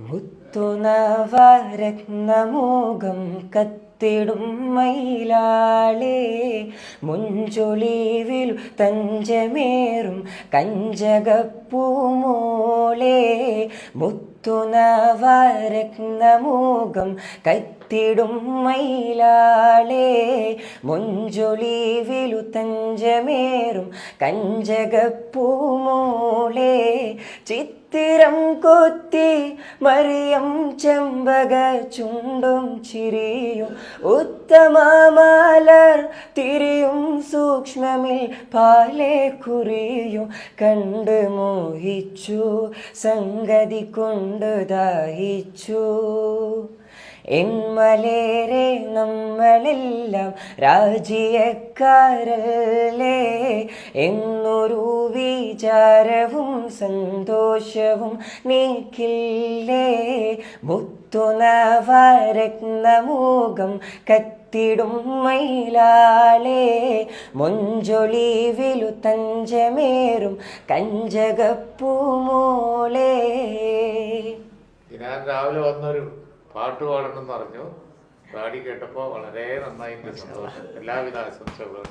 മുത്തുനവരത്നമോകം കത്തിടും മയിലാളേ മുഞ്ചൊളിവിൽ തഞ്ചമേറും കഞ്ചകപ്പൂമോളേ മുത്തുനവരത്നമോകം കത്തിടും മയിലാളേ മുഞ്ചൊളിവിലു തഞ്ചമേറും കഞ്ചകപ്പൂമോളേ ചിത്തിരം കൊത്തി മറിയം ചെമ്പക ചുണ്ടും ചിരിയും ഉത്തമമാലർ തിരിയും സൂക്ഷ്മമിൽ പാലേ കുറിയും കണ്ട് മോഹിച്ചു സംഗതി കൊണ്ട് ദാഹിച്ചു. എന്മലേരെ നമ്മളെല്ലാം രാജ്യക്കാരല്ലേ? എന്നൊരു വിചാരവും സന്തോഷവും നീക്കില്ലേ? മുത്തുനവരത്നമൂകം കത്തിടും മൈലാളേ മൊഞ്ചൊളിവിലു തഞ്ചമേറും കഞ്ചകപ്പൂമോളേ ഞാൻ രാവിലെ വന്നൊരു പാട്ട് പാടണം പറഞ്ഞു പാടി കേട്ടപ്പോൾ വളരെ നന്നായി സന്തോഷം. എല്ലാവിധ ആശംസകളും.